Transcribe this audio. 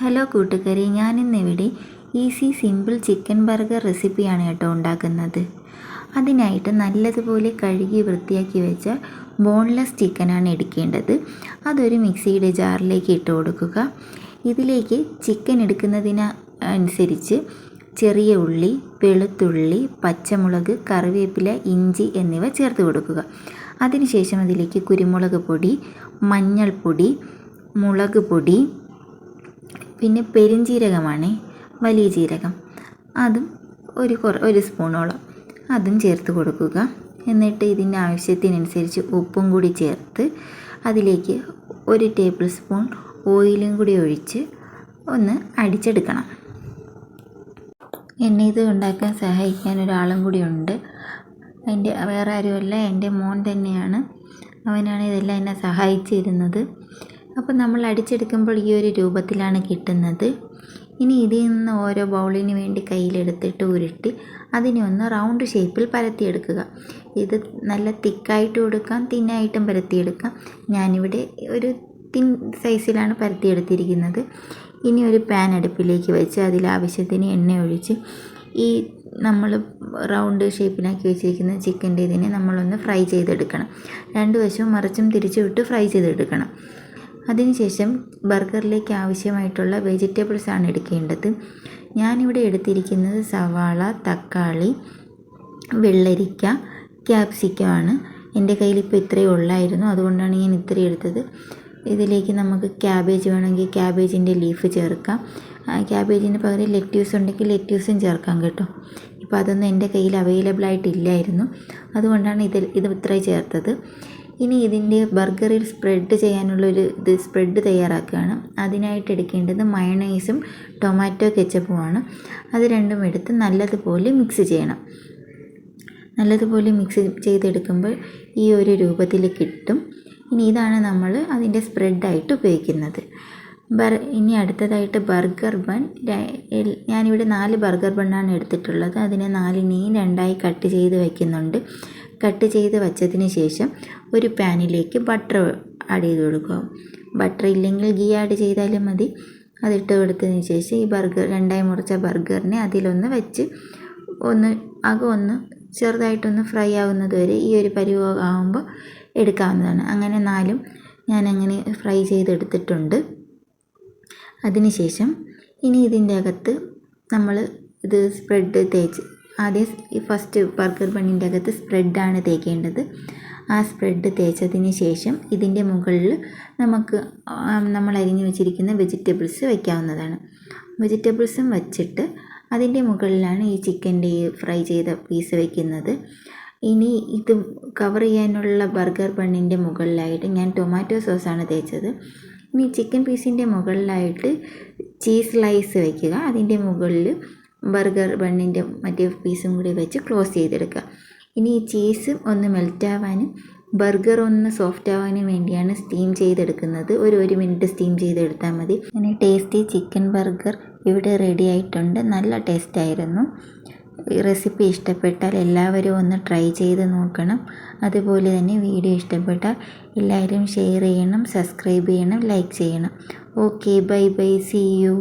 Hello കൂട്ടുകാരെ ഞാനിന്നിവിടെ easy simple chicken burger റെസിപ്പിയാണ് കേട്ടോ ഉണ്ടാക്കുന്നത്. അതിനായിട്ട് നല്ലതുപോലെ കഴുകി വൃത്തിയാക്കി വെച്ച ബോൺലെസ് ചിക്കനാണ് എടുക്കേണ്ടത്. അതൊരു മിക്സിയുടെ ജാറിലേക്ക് ഇട്ട് കൊടുക്കുക. ഇതിലേക്ക് ചിക്കൻ എടുക്കുന്നതിന് അനുസരിച്ച് ചെറിയ ഉള്ളി വെളുത്തുള്ളി പച്ചമുളക് കറിവേപ്പില ഇഞ്ചി എന്നിവ ചേർത്ത് കൊടുക്കുക. അതിനുശേഷം അതിലേക്ക് കുരുമുളക് പൊടി മഞ്ഞൾപ്പൊടി മുളക് പൊടി പിന്നെ പെരുംജീരകമാണ് വലിയ ജീരകം. അതും ഒരു കുറ ഒരു സ്പൂണോളം അതും ചേർത്ത് കൊടുക്കുക. എന്നിട്ട് ഇതിന്റെ ആവശ്യത്തിനനുസരിച്ച് ഉപ്പും കൂടി ചേർത്ത് അതിലേക്ക് ഒരു ടേബിൾ സ്പൂൺ ഓയിലും കൂടി ഒഴിച്ച് ഒന്ന് അടിച്ചെടുക്കണം. എന്നെ ഇത് ഉണ്ടാക്കാൻ സഹായിക്കാൻ ഒരാളും കൂടി ഉണ്ട്. എന്റെ വേറെ ആരുമല്ല എന്റെ മോൻ തന്നെയാണ്. അവനാണ് ഇതെല്ലാം എന്നെ സഹായിച്ചിരുന്നത്. അപ്പോൾ നമ്മൾ അടിച്ചെടുക്കുമ്പോൾ ഈ ഒരു രൂപത്തിലാണ് കിട്ടുന്നത്. ഇനി ഇതിൽ നിന്ന് ഓരോ ബൗളിന് വേണ്ടി കയ്യിലെടുത്തിട്ട് ഉരുട്ടി അതിനെ ഒന്ന് റൗണ്ട് ഷേപ്പിൽ പരത്തിയെടുക്കുക. ഇത് നല്ല തിക്കായിട്ട് കൊടുക്കാം തിന്നായിട്ടും പരത്തിയെടുക്കാം. ഞാനിവിടെ ഒരു തിൻ സൈസിലാണ് പരത്തിയെടുത്തിരിക്കുന്നത്. ഇനി ഒരു പാൻ അടുപ്പിലേക്ക് വെച്ച് അതിൽ ആവശ്യത്തിന് എണ്ണ ഒഴിച്ച് ഈ നമ്മൾ റൗണ്ട് ഷേപ്പിലാക്കി വെച്ചിരിക്കുന്ന ചിക്കന്റെ ഇതിനെ നമ്മളൊന്ന് ഫ്രൈ ചെയ്തെടുക്കണം. രണ്ട് വശവും മറിച്ചും തിരിച്ചു വിട്ട് ഫ്രൈ ചെയ്തെടുക്കണം. അതിനുശേഷം ബർഗറിലേക്ക് ആവശ്യമായിട്ടുള്ള വെജിറ്റബിൾസാണ് ആണ് എടുക്കേണ്ടത്. ഞാനിവിടെ എടുത്തിരിക്കുന്നത് സവാള തക്കാളി വെള്ളരിക്ക ക്യാപ്സിക്കമാണ് എന്റെ കയ്യിൽ ഇപ്പോൾ ഇത്രയേ ഉള്ളായിരുന്നു. അതുകൊണ്ടാണ് ഞാൻ ഇത്രയും എടുത്തത്. ഇതിലേക്ക് നമുക്ക് ക്യാബേജ് വേണമെങ്കിൽ ക്യാബേജിന്റെ ലീഫ് ചേർക്കാം. ക്യാബേജിന് പകരം ലെറ്റ്യൂസ് ഉണ്ടെങ്കിൽ ലെറ്റ്യൂസും ചേർക്കാം കേട്ടോ. ഇപ്പോൾ അതൊന്നും എന്റെ കയ്യിൽ അവൈലബിൾ ആയിട്ടില്ലായിരുന്നു. അതുകൊണ്ടാണ് ഇത് ഇത് ഇത്രയും ചേർത്തത്. ഇനി ഇതിന്റെ ബർഗറിൽ സ്പ്രെഡ് ചെയ്യാനുള്ളൊരു ഇത് സ്പ്രെഡ് തയ്യാറാക്കുകയാണ്. അതിനായിട്ട് എടുക്കേണ്ടത് മയണൈസും ടൊമാറ്റോ കെച്ചപ്പുമാണ്. അത് രണ്ടും എടുത്ത് നല്ലതുപോലെ മിക്സ് ചെയ്യണം. നല്ലതുപോലെ മിക്സ് ചെയ്തെടുക്കുമ്പോൾ ഈ ഒരു രൂപത്തിൽ കിട്ടും. ഇനി ഇതാണ് നമ്മൾ അതിന്റെ സ്പ്രെഡായിട്ട് ഉപയോഗിക്കുന്നത്. ബർ ഇനി അടുത്തതായിട്ട് ബർഗർ ബൺ. ഞാനിവിടെ നാല് ബർഗർ ബണ്ണാണ് എടുത്തിട്ടുള്ളത്. അതിനെ നാലിനെയും രണ്ടായി കട്ട് ചെയ്ത് വയ്ക്കുന്നുണ്ട്. കട്ട് ചെയ്ത് വച്ചതിന് ശേഷം ഒരു പാനിലേക്ക് ബട്ടർ ആഡ് ചെയ്ത് കൊടുക്കുക. ബട്ടർ ഇല്ലെങ്കിൽ ഗീ ആഡ് ചെയ്താലും മതി. അതിട്ട് കൊടുത്തതിന് ശേഷം ഈ ബർഗർ രണ്ടായി മുറിച്ച ബർഗറിനെ അതിലൊന്ന് വെച്ച് ഒന്ന് അകം ഒന്ന് ചെറുതായിട്ടൊന്ന് ഫ്രൈ ആവുന്നത് വരെ ഈ ഒരു പരിവ് ആകുമ്പോൾ എടുക്കാവുന്നതാണ്. അങ്ങനെ നാലും ഞാൻ അങ്ങനെ ഫ്രൈ ചെയ്തെടുത്തിട്ടുണ്ട്. അതിനുശേഷം ഇനി ഇതിന്റെ അകത്ത് നമ്മൾ ഇത് സ്പ്രെഡ് തേച്ച് ആദ്യം ഈ ഫസ്റ്റ് ബർഗർ ബണ്ണിന്റെ അകത്ത് സ്പ്രെഡാണ് തേക്കേണ്ടത്. ആ സ്പ്രെഡ് തേച്ചതിന് ശേഷം ഇതിന്റെ മുകളിൽ നമുക്ക് നമ്മൾ അരിഞ്ഞു വെച്ചിരിക്കുന്ന വെജിറ്റബിൾസ് വയ്ക്കാവുന്നതാണ് വെജിറ്റബിൾസും വച്ചിട്ട് അതിന്റെ മുകളിലാണ് ഈ ചിക്കന്റെ ഫ്രൈ ചെയ്ത പീസ് വയ്ക്കുന്നത് ഇനി ഇത് കവർ ചെയ്യാനുള്ള ബർഗർ ബണ്ണിന്റെ മുകളിലായിട്ട് ഞാൻ ടൊമാറ്റോ സോസാണ് തേച്ചത്. ഇനി ചിക്കൻ പീസിന്റെ മുകളിലായിട്ട് ചീസ് സ്ലൈസ് വയ്ക്കുക അതിന്റെ മുകളിൽ ബർഗർ ബണ്ണിന്റെ മറ്റേ പീസും കൂടി വെച്ച് ക്ലോസ് ചെയ്തെടുക്കുക. ഇനി ഈ ചീസ് ഒന്ന് മെൽറ്റ് ആവാനും ബർഗർ ഒന്ന് സോഫ്റ്റ് ആവാനും വേണ്ടിയാണ് സ്റ്റീം ചെയ്തെടുക്കുന്നത്. ഒരു ഒരു മിനിറ്റ് സ്റ്റീം ചെയ്തെടുത്താൽ മതി. അങ്ങനെ ടേസ്റ്റി ചിക്കൻ ബർഗർ ഇവിടെ റെഡി ആയിട്ടുണ്ട്. നല്ല ടേസ്റ്റ് ആയിരുന്നു. റെസിപ്പി ഇഷ്ടപ്പെട്ടാൽ എല്ലാവരും ഒന്ന് ട്രൈ ചെയ്ത് നോക്കണം. അതുപോലെ തന്നെ വീഡിയോ ഇഷ്ടപ്പെട്ടാൽ എല്ലാവരും ഷെയർ ചെയ്യണം സബ്സ്ക്രൈബ് ചെയ്യണം ലൈക്ക് ചെയ്യണം. Okay bye bye see you.